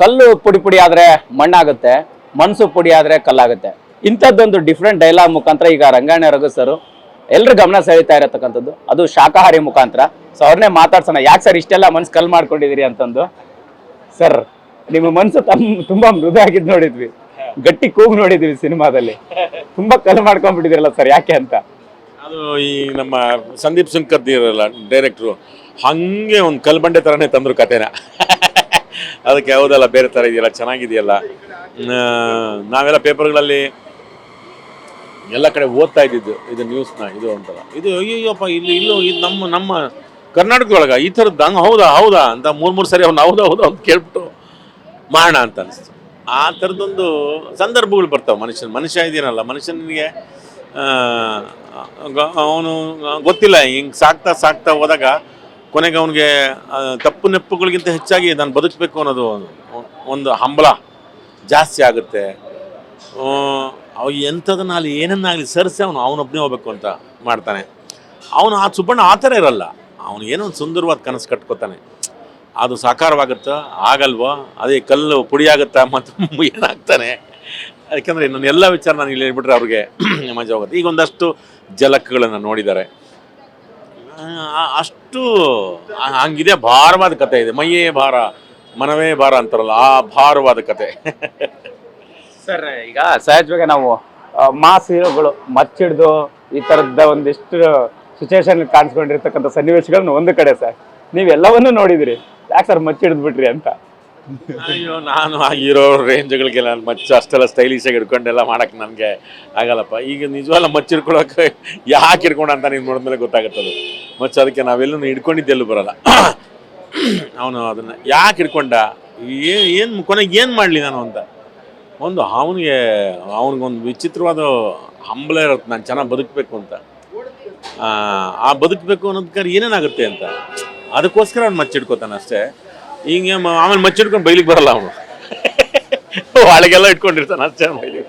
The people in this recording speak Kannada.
ಕಲ್ಲು ಪುಡಿ ಪುಡಿ ಆದ್ರೆ ಮಣ್ಣಾಗುತ್ತೆ, ಮನ್ಸು ಪುಡಿ ಆದ್ರೆ ಕಲ್ಲಾಗುತ್ತೆ. ಇಂಥದ್ದೊಂದು ಡಿಫ್ರೆಂಟ್ ಡೈಲಾಗ್ ಮುಖಾಂತರ ಈಗ ರಂಗಾಯಣ ರಘು ಸರ್ ಎಲ್ಲರೂ ಗಮನ ಸೆಳೀತಾ ಇರತಕ್ಕಂಥದ್ದು. ಅದು ಶಾಖಾಹಾರಿ ಮುಖಾಂತರ. ಸೊ ಅವ್ರನ್ನೇ ಮಾತಾಡ್ಸೋಣ. ಯಾಕೆ ಸರ್ ಇಷ್ಟೆಲ್ಲ ಮನ್ಸು ಕಲ್ ಮಾಡ್ಕೊಂಡಿದ್ದೀರಿ ಅಂತಂದು? ಸರ್, ನಿಮ್ಮ ಮನಸ್ಸು ತಮ್, ತುಂಬಾ ಮೃದು ಆಗಿದ್ದು ನೋಡಿದ್ವಿ. ಗಟ್ಟಿ ಕೂಗು ನೋಡಿದ್ವಿ ಸಿನಿಮಾದಲ್ಲಿ. ತುಂಬಾ ಕಲ್ ಮಾಡ್ಕೊಂಡ್ಬಿಟ್ಟಿದಿರಲ್ಲ ಸರ್, ಯಾಕೆ ಅಂತ? ಅದು ಈ ನಮ್ಮ ಸಂದೀಪ್ ಸುಂಕರ್ದಿ ಇರಲ್ಲ ಡೈರೆಕ್ಟ್ರು ಹಂಗೆ ಒಂದು ಕಲ್ಬಂಡೆ ಥರನೇ ತಂದ್ರು ಕತೆನ ಅದಕ್ಕೆ ಯಾವುದಲ್ಲ ಬೇರೆ ಥರ ಇದೆಯಲ್ಲ, ಚೆನ್ನಾಗಿದೆಯಲ್ಲ? ನಾವೆಲ್ಲ ಪೇಪರ್ಗಳಲ್ಲಿ ಎಲ್ಲ ಕಡೆ ಓದ್ತಾ ಇದ್ದಿದ್ದು ಇದು ನ್ಯೂಸ್ನ, ಇದು ಅಂತಲ್ಲ. ಇದು ಅಯ್ಯಪ್ಪ ಇಲ್ಲಿ ಇಲ್ಲೂ, ಇದು ನಮ್ಮ ನಮ್ಮ ಕರ್ನಾಟಕದೊಳಗೆ ಈ ಥರದ್ದು ಹಂಗೆ ಹೌದಾ ಹೌದಾ ಅಂತ ಮೂರು ಮೂರು ಸರಿ ಅವ್ನು ಹೌದಾ ಹೌದಾ ಅಂತ ಕೇಳ್ಬಿಟ್ಟು ಮಾಡೋಣ ಅಂತ ಅನಿಸ್ತು. ಆ ಥರದೊಂದು ಸಂದರ್ಭಗಳು ಬರ್ತಾವೆ ಮನುಷ್ಯನ, ಮನುಷ್ಯ ಇದೀನಲ್ಲ, ಮನುಷ್ಯನಿಗೆ ಅವನು ಗೊತ್ತಿಲ್ಲ, ಹಿಂಗೆ ಸಾಕ್ತಾ ಸಾಕ್ತಾ ಹೋದಾಗ ಕೊನೆಗೆ ಅವನಿಗೆ ತಪ್ಪು ನೆಪ್ಪುಗಳಿಗಿಂತ ಹೆಚ್ಚಾಗಿ ನಾನು ಬದುಕಬೇಕು ಅನ್ನೋದು ಒಂದು- ಹಂಬಲ ಜಾಸ್ತಿ ಆಗುತ್ತೆ. ಅವ ಅಲ್ಲಿ ಏನನ್ನಾಗಲಿ ಸರಿಸಿ ಅವನು ಅವನೊಬ್ಬನೇ ಹೋಗ್ಬೇಕು ಅಂತ ಮಾಡ್ತಾನೆ. ಅವನು ಆ ಸುಬ್ಬಣ್ಣ ಆ ಥರ ಇರಲ್ಲ. ಅವನು ಏನೋ ಒಂದು ಸುಂದರವಾದ ಕನಸು ಕಟ್ಕೋತಾನೆ. ಅದು ಸಾಕಾರವಾಗುತ್ತಾ? ಆಗಲ್ವಾ? ಅದೇ ಕಲ್ಲು ಪುಡಿ ಆಗುತ್ತಾ ಮತ್ತು ಏನಾಗ್ತಾನೆ? ಯಾಕಂದರೆ ನನ್ನ ಎಲ್ಲ ವಿಚಾರ ನಾನು ಇಲ್ಲಿ ಹೇಳ್ಬಿಟ್ರೆ ಅವ್ರಿಗೆ ಮಜಾ ಹೋಗುತ್ತೆ ಈಗ ಒಂದಷ್ಟು ಜಲಕ್ಗಳನ್ನು ನೋಡಿದ್ದಾರೆ. ಅಷ್ಟು ಹಂಗಿದೆ ಭಾರವಾದ ಕತೆ ಇದೆ. ಮೈಯೇ ಭಾರ ಮನವೇ ಭಾರ ಅಂತಾರಲ್ಲ ಆ ಭಾರವಾದ ಕತೆ. ಸರ್ ಈಗ ಸಹಜವಾಗಿ ನಾವು ಮಾಸ್ ಹೀರೋಗಳು ಮಚ್ಚಿಡ್ದು ಈ ತರದ ಒಂದಿಷ್ಟು ಸಿಚುವೇಶನ್ ಕಾಣಿಸ್ಕೊಂಡಿರ್ತಕ್ಕಂಥ ಸನ್ನಿವೇಶಗಳನ್ನ ಒಂದು ಕಡೆ ಸರ್ ನೀವೆಲ್ಲವನ್ನೂ ನೋಡಿದಿರಿ. ಯಾಕೆ ಸರ್ ಮಚ್ಚಿಡ್ದು ಬಿಟ್ರಿ ಅಂತ? ಅಯ್ಯೋ ನಾನು ಆಗಿರೋ ರೇಂಜ್ಗಳಿಗೆ ನಾನು ಮಚ್ಚ ಅಷ್ಟೆಲ್ಲ ಸ್ಟೈಲಿಶ್ ಆಗಿ ಹಿಡ್ಕೊಂಡೆಲ್ಲ ಮಾಡಕ್ಕೆ ನನಗೆ ಆಗಲ್ಲಪ್ಪ. ಈಗ ನಿಜವಲ್ಲ ಮಚ್ಚಿಡ್ಕೊಳಕ್ಕೆ ಯಾಕೆ ಹಿಡ್ಕೊಂಡು ಅಂತ ನೀನು ನೋಡಿದ್ಮೇಲೆ ಗೊತ್ತಾಗುತ್ತದು. ಮಚ್ಚ ಅದಕ್ಕೆ ನಾವೆಲ್ಲೂ ಹಿಡ್ಕೊಂಡಿದ್ದೆಲ್ಲೂ ಬರಲ್ಲ. ಅವನು ಅದನ್ನು ಯಾಕೆ ಹಿಡ್ಕೊಂಡ? ಏನು ಏನು ಕೊನೆಗೆ ಏನು ಮಾಡಲಿ ನಾನು ಅಂತ. ಒಂದು ಅವನಿಗೆ ಅವನಿಗೊಂದು ವಿಚಿತ್ರವಾದ ಹಂಬಲ ಇರುತ್ತೆ ನಾನು ಚೆನ್ನಾಗಿ ಬದುಕಬೇಕು ಅಂತ. ಆ, ಬದುಕಬೇಕು ಅನ್ನೋದಕ್ಕೆ ಏನೇನಾಗುತ್ತೆ ಅಂತ. ಅದಕ್ಕೋಸ್ಕರ ಅವ್ನು ಮಚ್ಚಿಡ್ಕೋತಾನೆ ಅಷ್ಟೇ. ಹಿಂಗೆ ಆಮೇಲೆ ಮಚ್ಚಿಡ್ಕೊಂಡು ಬೈಲಿಗೆ ಬರಲ್ಲ ಅವನು. ಒಳಗೆಲ್ಲ ಇಟ್ಕೊಂಡಿರ್ತಾನೆ ಅಷ್ಟೇ ಬೈಲಿಗೆ